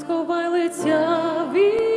сховай лиця від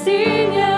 спасіння